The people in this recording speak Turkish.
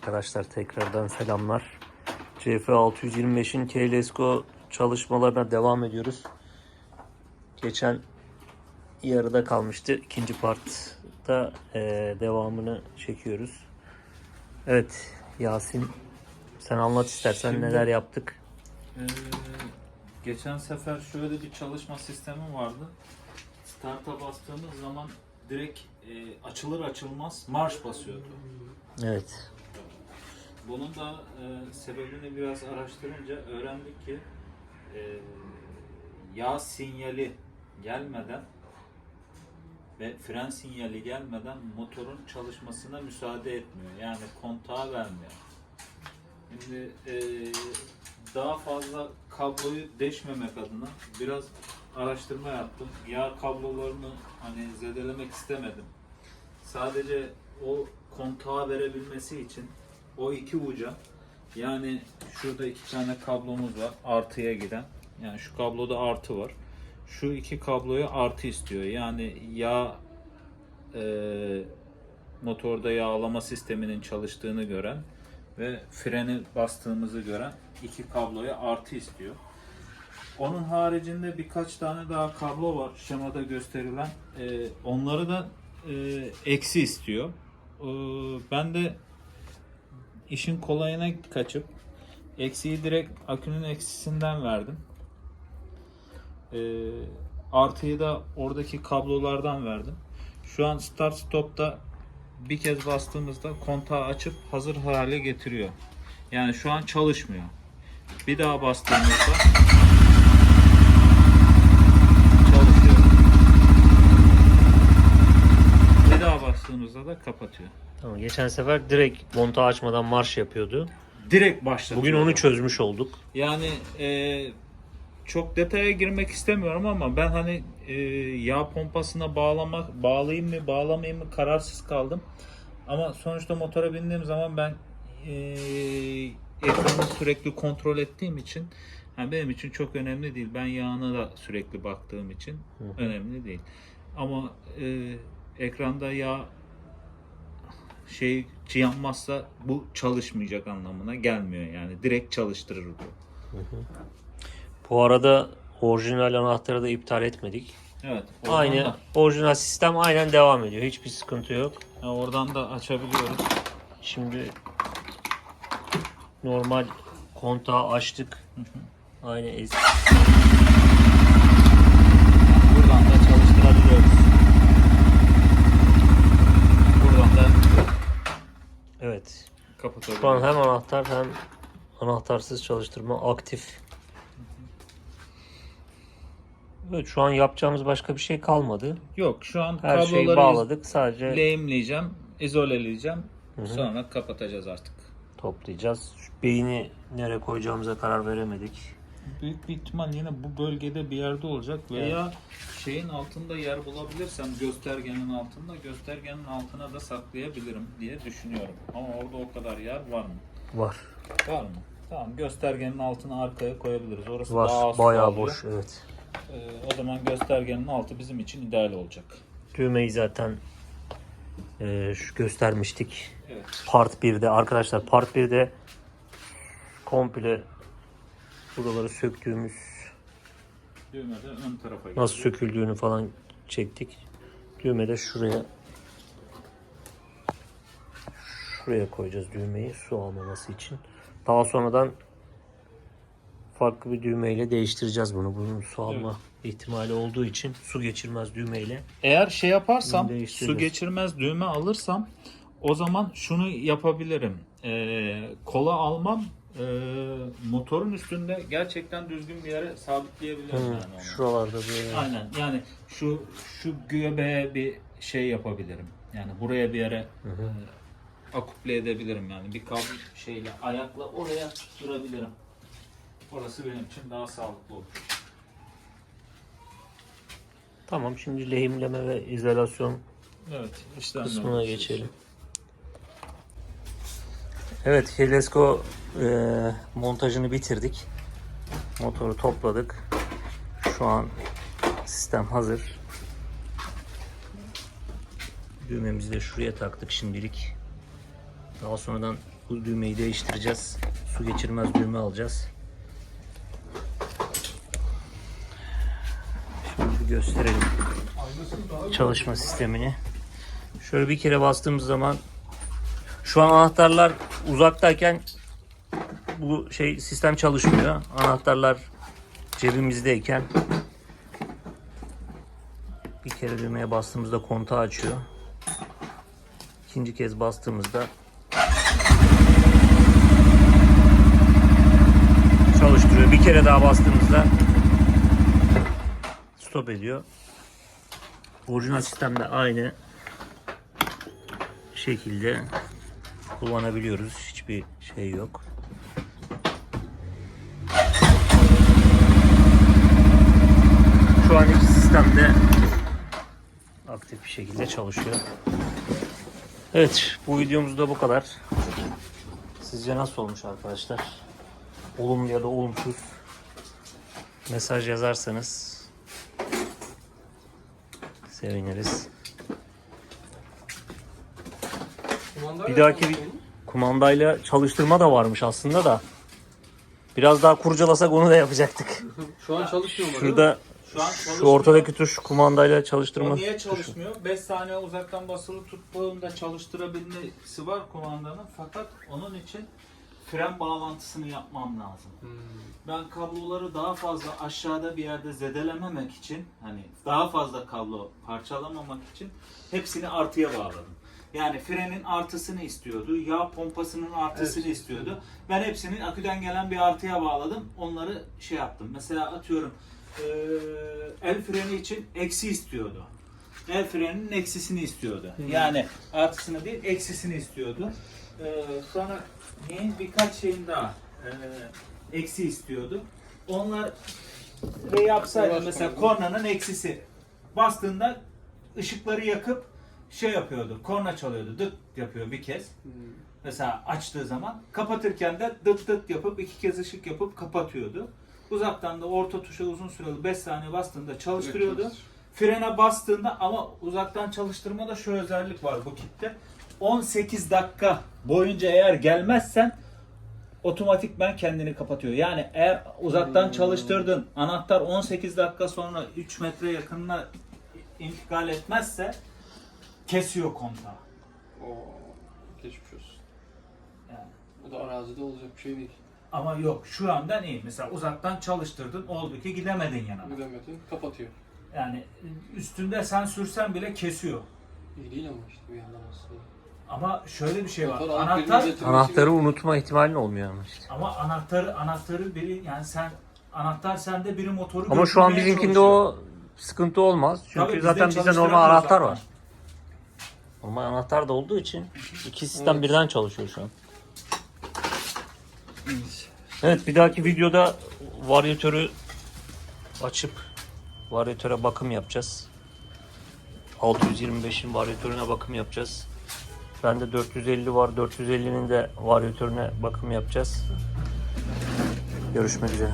Arkadaşlar tekrardan selamlar. CF 625'in KLSCO çalışmalarına devam ediyoruz. Geçen yarıda kalmıştı. İkinci partta eee, devamını çekiyoruz. Evet Yasin sen anlat istersen Şimdi- neler yaptık. Ee, geçen sefer şöyle bir çalışma sistemi vardı. Start'a bastığımız zaman direkt e, açılır açılmaz marş basıyordu. Evet. Bunun da e, sebebini biraz araştırınca öğrendik ki e, yağ sinyali gelmeden ve fren sinyali gelmeden motorun çalışmasına müsaade etmiyor. Yani kontağı vermiyor. Şimdi e, daha fazla kabloyu deşmemek adına biraz araştırma yaptım. Yağ kablolarını hani zedelemek istemedim. Sadece o kontağı verebilmesi için o iki uca yani şurada iki tane kablomuz var artıya giden. Yani şu kabloda artı var. Şu iki kabloya artı istiyor. Yani yağ e, motorda yağlama sisteminin çalıştığını gören ve freni bastığımızı gören iki kabloya artı istiyor. Onun haricinde birkaç tane daha kablo var şemada gösterilen. Ee, onları da e, eksi istiyor. Ee, ben de işin kolayına kaçıp eksiyi direkt akünün eksisinden verdim. Ee, artıyı da oradaki kablolardan verdim. Şu an start stop'ta bir kez bastığımızda kontağı açıp hazır hale getiriyor. Yani şu an çalışmıyor. Bir daha bastığımızda çalışıyor. Bir daha kapatıyor. Tamam, geçen sefer direkt monta açmadan marş yapıyordu. Direkt başlatıyor. Bugün onu çözmüş olduk. Yani e, çok detaya girmek istemiyorum ama ben hani e, yağ pompasına bağlamak bağlayayım mı bağlamayayım mı kararsız kaldım. Ama sonuçta motora bindiğim zaman ben e, ekranı sürekli kontrol ettiğim için yani benim için çok önemli değil. Ben yağına da sürekli baktığım için hı. önemli değil. Ama e, ekranda yağ şey yanmazsa bu çalışmayacak anlamına gelmiyor yani. Direkt çalıştırır bu. Bu arada orijinal anahtarı da iptal etmedik. Evet. Aynı Da, orijinal sistem aynen devam ediyor. Hiçbir sıkıntı yok. ha, oradan da açabiliyoruz. Şimdi normal kontağı açtık. Aynı eski. Buradan da çalıştırabiliyoruz. Buradan da Evet. kapatabiliyoruz. Şu an hem anahtar hem anahtarsız çalıştırma aktif. Evet şu an yapacağımız başka bir şey kalmadı. Yok şu an Her şeyi kabloları bağladık. Sadece lehimleyeceğim, izoleleyeceğim. hı. Sonra kapatacağız artık. toplayacağız. Şu beyni nereye koyacağımıza karar veremedik. Büyük bir ihtimal yine bu bölgede bir yerde olacak veya şeyin altında yer bulabilirsem göstergenin altında göstergenin altına da saklayabilirim diye düşünüyorum. Ama orada o kadar yer var mı? Var. Var mı? Tamam göstergenin altına arkaya koyabiliriz. Orası Var. daha az Bayağı alıyor. boş. Evet. Ee, o zaman göstergenin altı bizim için ideal olacak. Düğmeyi zaten e, şu göstermiştik. Evet. Part 1'de arkadaşlar Part 1'de komple buraları söktüğümüz Düğme de ön tarafa gidiyor. nasıl söküldüğünü falan çektik. Düğme de şuraya şuraya koyacağız düğmeyi su almaması için. Daha sonradan farklı bir düğmeyle değiştireceğiz bunu. Bunun su alma ihtimali olduğu için su geçirmez düğmeyle. Eğer şey yaparsam, su geçirmez düğme alırsam o zaman şunu yapabilirim. Ee, kola almam, ee, motorun üstünde gerçekten düzgün bir yere sabitleyebilirim Hı, yani onu. şuralarda böyle. Aynen yani şu şu göbeğe bir şey yapabilirim. Yani buraya bir yere e, akuple edebilirim yani bir kablo şeyle ayakla oraya tutturabilirim. Orası benim için daha sağlıklı olur. Tamam şimdi lehimleme ve izolasyon Evet, işlemler kısmına geçelim. Evet, Helesco e, montajını bitirdik. Motoru topladık. Şu an sistem hazır. Düğmemizi de şuraya taktık şimdilik. Daha sonradan Bu düğmeyi değiştireceğiz. Su geçirmez düğme alacağız. Şimdi gösterelim çalışma sistemini. Şöyle bir kere bastığımız zaman şu an anahtarlar uzaktayken bu şey sistem çalışmıyor. Anahtarlar cebimizdeyken bir kere düğmeye bastığımızda kontağı açıyor. İkinci kez bastığımızda çalıştırıyor. Bir kere daha bastığımızda stop ediyor. Orijinal sistemde aynı şekilde kullanabiliyoruz. Hiçbir şey yok. Şu an iki sistemde aktif bir şekilde çalışıyor. Evet, bu videomuz da bu kadar. Sizce nasıl olmuş arkadaşlar? Olumlu ya da olumsuz mesaj yazarsanız seviniriz. Bir dahaki kumandayla çalıştırma da varmış aslında da. Biraz daha kurcalasak onu da yapacaktık. Şu an çalışmıyor mu? Şurada Şu an şu çalışmıyor. ortadaki tuş kumandayla çalıştırma. O niye çalışmıyor? 5 saniye uzaktan basılı tuttuğunda çalıştırabilmesi var kumandanın fakat onun için fren bağlantısını yapmam lazım. Hmm. Ben kabloları daha fazla aşağıda bir yerde zedelememek için hani daha fazla kablo parçalamamak için hepsini artıya bağladım. Yani frenin artısını istiyordu, yağ pompasının artısını Evet. istiyordu. Ben hepsini aküden gelen bir artıya bağladım. Onları şey yaptım. Mesela atıyorum el freni için eksi istiyordu. El freninin eksisini istiyordu. Yani artısını değil eksisini istiyordu. Eee, sonra neyin birkaç şeyin daha eksi istiyordu. Onlar ve yapsaydı mesela kornanın eksisi bastığında ışıkları yakıp şey yapıyordu. Korna çalıyordu. Dıt yapıyor bir kez. Hmm. Mesela açtığı zaman kapatırken de dıt dıt yapıp iki kez ışık yapıp kapatıyordu. Uzaktan da orta tuşa uzun süreli 5 saniye bastığında çalıştırıyordu. Evet, Frene bastığında ama uzaktan çalıştırmada şu özellik var bu kitte. 18 dakika boyunca eğer gelmezsen otomatikmen kendini kapatıyor. Yani eğer uzaktan Hmm. çalıştırdın anahtar 18 dakika sonra 3 metre yakınına intikal etmezse kesiyor kontağı. Oo, geçmiş olsun. Yani. Bu da arazide olacak bir şey değil. Ama yok şu andan iyi. Mesela uzaktan çalıştırdın oldu ki gidemedin yanına. Gidemedin, kapatıyor. Yani üstünde sen sürsen bile kesiyor. İyi değil ama işte bir yandan aslında. Ama şöyle bir şey var. Motor alıp Anahtar birine Anahtarı unutma ihtimalin olmuyor ama işte. ama anahtarı anahtarı biri yani sen anahtar sende biri motoru Ama şu an götürmeye bizimkinde çalışıyor. o sıkıntı olmaz. Çünkü Tabii bizde zaten bizde normal anahtar zaten. var. Normal anahtar da olduğu için iki sistem Evet. birden çalışıyor şu an. Evet bir dahaki videoda varyatörü açıp varyatöre bakım yapacağız. 625'in varyatörüne bakım yapacağız. Bende 450 var. 450'nin de varyatörüne bakım yapacağız. Görüşmek üzere.